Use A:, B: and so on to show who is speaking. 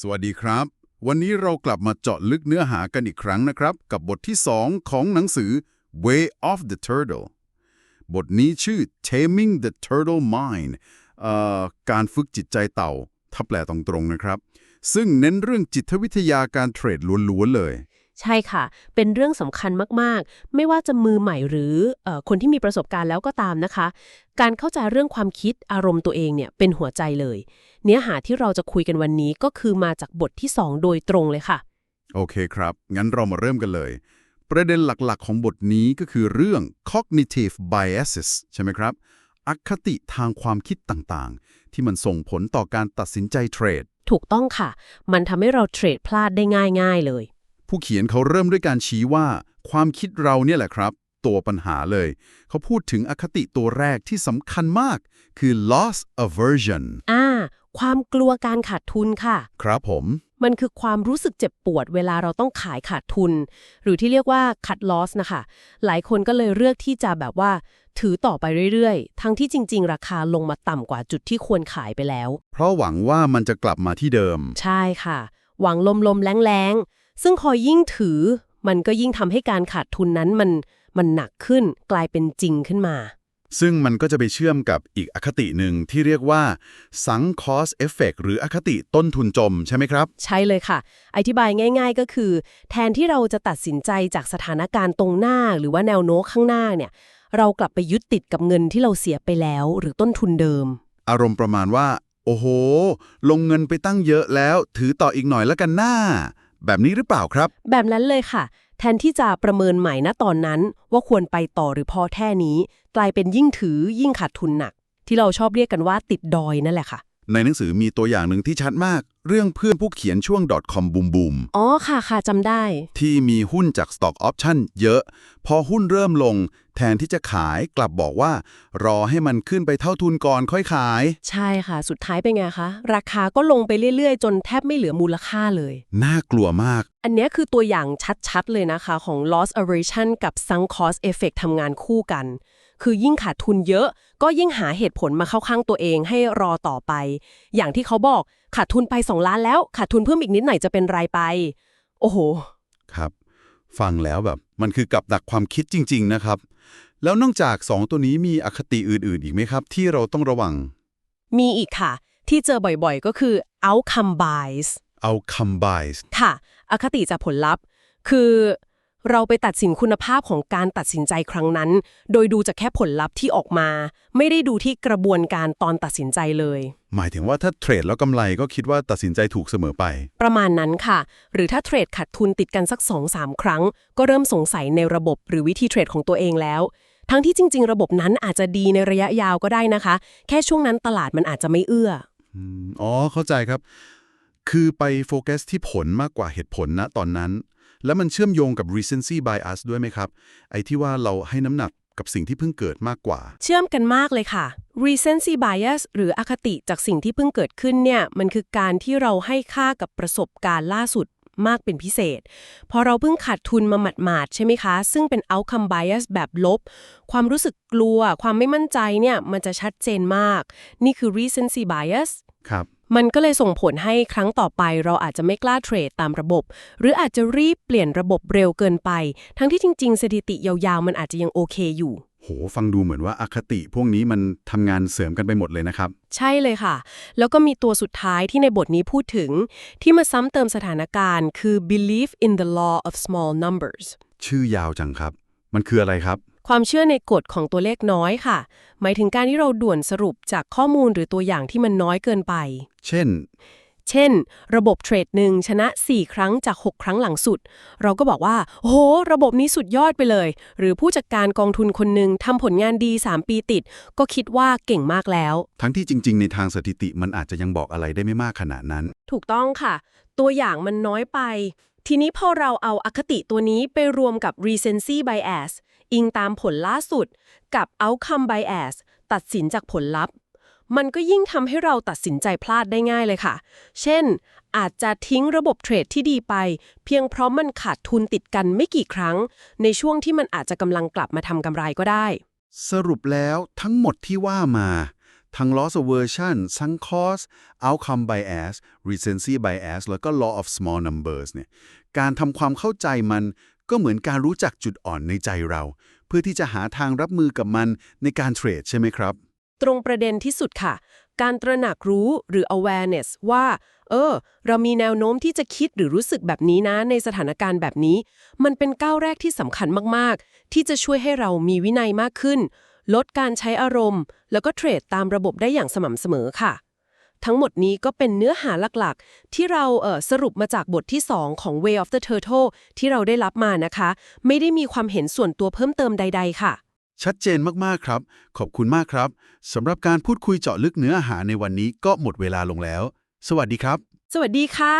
A: สวัสดีครับ วันนี้เรากลับมาเจาะลึกเนื้อหากันอีกครั้งนะครับ กับบทที่ 2 ของหนังสือ Way of the Turtle บทนี้ชื่อ Taming the Turtle Mind อ่อการฝึกจิตใจเต่า ถ้าแปลตรงๆนะครับ ซึ่งเน้นเรื่องจิตวิทยาการเทรดล้วนๆเลย
B: ใช่ค่ะ เป็นเรื่องสำคัญมากๆ ไม่ว่าจะมือใหม่หรือเออคนที่มีประสบการณ์แล้วก็ตามนะคะ การเข้าใจเรื่องความคิดอารมณ์ตัวเองเนี่ยเป็นหัวใจเลย เนื้อหาที่เราจะคุยกันวันนี้ก็คือมาจากบทที่ 2 โดยตรงเลยค่ะ
A: โอเคครับ งั้นเรามาเริ่มกันเลย ประเด็นหลักๆ ของบทนี้ก็คือเรื่อง cognitive biases ใช่ไหมครับ อคติทางความคิดต่างๆ ที่มันส่งผลต่อการตัดสินใจเทรด
B: ถูกต้องค่ะ มันทำให้เราเทรดพลาดได้ง่ายๆเลย
A: ผู้เขียนเขาเริ่มด้วยการชี้ว่า ความคิดเราเนี่ยแหละครับ ตัวปัญหาเลย เขาพูดถึงอคติตัวแรกที่สำคัญมาก คือ loss aversion
B: อ่า ความกลัวการขาดทุนค่ะ
A: ครับผม
B: มันคือความรู้สึกเจ็บปวดเวลาเราต้องขายขาดทุน หรือที่เรียกว่า cut loss นะคะ หลายคนก็เลยเลือกที่จะแบบว่า ถือต่อไปเรื่อยๆ ทั้งที่จริง ๆ ราคาลงมาต่ำกว่าจุดที่ควรขายไปแล้ว
A: เพราะหวังว่ามันจะกลับมาที่เดิม
B: ใช่ค่ะ หวังลมๆแรงๆ ซึ่งคอยยิ่งถือมันก็ยิ่งทำให้การขาดทุนนั้นมันมันหนักขึ้นกลายเป็นจริงขึ้นมา
A: ซึ่งมันก็จะไปเชื่อมกับอีกอคติหนึ่งที่เรียกว่า sunk cost effect หรืออคติต้นทุนจมใช่ไหมครับ
B: ใช่เลยค่ะ อธิบายง่าย ๆ ก็คือ แทนที่เราจะตัดสินใจจากสถานการณ์ตรงหน้า หรือว่าแนวโน้มข้างหน้าเนี่ย เรากลับไปยึดติดกับเงินที่เราเสียไปแล้ว หรือต้นทุนเดิม
A: อารมณ์ประมาณว่า โอ้โห ลงเงินไปตั้งเยอะแล้ว ถือต่ออีกหน่อยแล้วกันหน้า แบบนี้หรือเปล่าครับ
B: แบบนั้นเลยค่ะ แทนที่จะประเมินใหม่ณตอนนั้น ว่าควรไปต่อหรือพอแค่นี้ กลายเป็นยิ่งถือยิ่งขาดทุนหนัก ที่เราชอบเรียกกันว่าติดดอยนั่นแหละค่ะ
A: ในหนังสือมีตัวอย่างหนึ่งที่ชัดมาก เรื่องเพื่อนผู้เขียนช่วง .com บูมบูม
B: อ๋อค่ะค่ะจำได้
A: ที่มีหุ้นจาก Stock Option เยอะ พอหุ้นเริ่มลง แทนที่จะขายกลับบอกว่า รอให้มันขึ้นไปเท่าทุนก่อนค่อยขาย
B: ใช่ค่ะ สุดท้ายเป็นไงคะ ราคาก็ลงไปเรื่อยๆ จนแทบไม่เหลือมูลค่าเลย
A: น่ากลัวมาก
B: อันเนี้ยคือตัวอย่างชัดๆเลยนะคะของ loss aversion กับ sunk cost effect ทำงานคู่กัน คือยิ่งขาดทุนเยอะ ก็ยิ่งหาเหตุผลมาเข้าข้างตัวเองให้รอต่อไป อย่างที่เขาบอกขาดทุนไป 2 ล้านแล้ว ขาดทุนเพิ่มอีกนิดหน่อยจะเป็นไรไป โอ้โห
A: ครับ ฟังแล้วแบบ มันคือกับดักความคิดจริง ๆ นะครับ แล้วนอกจาก 2 ตัวนี้มีอคติอื่น ๆ อีกไหมครับ ที่เราต้องระวัง
B: มีอีกค่ะ ที่เจอบ่อยๆ ก็คือ outcome bias
A: เอา combine
B: ค่ะ อคติจากผลลัพธ์ คือ เราไปตัดสินคุณภาพของการตัดสินใจครั้งนั้น โดยดูจากแค่ผลลัพธ์ที่ออกมา ไม่ได้ดูที่กระบวนการตอนตัดสินใจเลย
A: หมายถึงว่าถ้าเทรดแล้วกำไรก็คิดว่าตัดสินใจถูกเสมอไป
B: ประมาณนั้นค่ะ หรือถ้าเทรดขาดทุนติดกันสัก2-3ครั้ง ก็เริ่มสงสัยในระบบหรือวิธีเทรดของตัวเองแล้ว ทั้งที่จริง ๆ ระบบนั้นอาจจะดีในระยะยาวก็ได้นะคะ แค่ช่วงนั้นตลาดมันอาจจะไม่เอื้อ
A: อืมอ๋อเข้าใจครับ คือไปโฟกัสที่ผลมากกว่าเหตุผลนะตอนนั้น แล้วมันเชื่อมโยงกับ recency bias ด้วยไหมครับ ไอ้ที่ว่าเราให้น้ำหนักกับสิ่งที่เพิ่งเกิดมากกว่า
B: เชื่อมกันมากเลยค่ะ recency bias หรืออคติจากสิ่งที่เพิ่งเกิดขึ้นเนี่ย มันคือการที่เราให้ค่ากับประสบการณ์ล่าสุดมากเป็นพิเศษ พอเราเพิ่งขาดทุนมาหมาดๆใช่ไหมคะ ซึ่งเป็น outcome bias แบบลบ ความรู้สึกกลัว ความไม่มั่นใจเนี่ย มันจะชัดเจนมาก นี่คือ recency bias
A: ครับ
B: มันก็เลยส่งผลให้ครั้งต่อไปเราอาจจะไม่กล้าเทรดตามระบบ หรืออาจจะรีบเปลี่ยนระบบเร็วเกินไป ทั้งที่จริง ๆ สถิติยาวๆ มันอาจจะยังโอเคอยู่
A: โห ฟังดูเหมือนว่าอาคติพวกนี้มันทำงานเสริมกันไปหมดเลยนะครับ
B: ใช่เลยค่ะ แล้วก็มีตัวสุดท้ายที่ในบทนี้พูดถึง ที่มาซ้ำเติมสถานการณ์คือ belief in the law of small numbers
A: ชื่อยาวจังครับ มันคืออะไรครับ
B: ความเชื่อในกฎของตัวเลขน้อยค่ะ หมายถึงการที่เราด่วนสรุปจากข้อมูลหรือตัวอย่างที่มันน้อยเกินไป
A: เช่น
B: เช่น ระบบเทรดหนึ่งชนะ 4 ครั้งจาก 6 ครั้งหลังสุด เราก็บอกว่าโอ้โห ระบบนี้สุดยอดไปเลย หรือผู้จัดการกองทุนคนหนึ่งทำผลงานดี 3 ปีติด ก็คิดว่าเก่งมากแล้ว
A: ทั้งที่จริง ๆ ในทางสถิติมันอาจจะยังบอกอะไรได้ไม่มากขนาดนั้น
B: ถูกต้องค่ะ ตัวอย่างมันน้อยไป ทีนี้พอเราเอาอคติตัวนี้ไปรวมกับ recency bias อิงตามผลล่าสุดกับ outcome bias ตัดสินจากผลลัพธ์ มันก็ยิ่งทำให้เราตัดสินใจพลาดได้ง่ายเลยค่ะ เช่น อาจจะทิ้งระบบเทรดที่ดีไป เพียงเพราะมันขาดทุนติดกันไม่กี่ครั้ง ในช่วงที่มันอาจจะกำลังกลับมาทำกำไรก็ได้
A: สรุปแล้วทั้งหมดที่ว่ามาทั้ง loss aversion ทั้ง cost outcome bias recency bias แล้วก็ law of small numbers เนี่ย การทำความเข้าใจมัน ก็เหมือนการรู้จักจุดอ่อนในใจเรา เพื่อที่จะหาทางรับมือกับมันในการเทรดใช่ไหมครับ
B: ตรงประเด็นที่สุดค่ะ การตระหนักรู้หรือ awareness ว่า เออ เรามีแนวโน้มที่จะคิดหรือรู้สึกแบบนี้นะ ในสถานการณ์แบบนี้ มันเป็นก้าวแรกที่สำคัญมากๆ ที่จะช่วยให้เรามีวินัยมากขึ้น ลดการใช้อารมณ์ แล้วก็เทรดตามระบบได้อย่างสม่ำเสมอค่ะ ทั้งหมดนี้ก็เป็นเนื้อหาหลักๆ ที่เราเอ่อสรุปมาจากบทที่ 2 ของ Way of the Turtle ที่เราได้รับมานะคะ ไม่ได้มีความเห็นส่วนตัวเพิ่มเติมใด ๆ ค่ะ
A: ชัดเจนมากๆครับ ขอบคุณมากครับสำหรับการพูดคุยเจาะลึกเนื้อหาในวันนี้ก็หมดเวลาลงแล้ว สวัสดีครับ
B: สวัสดีค่ะ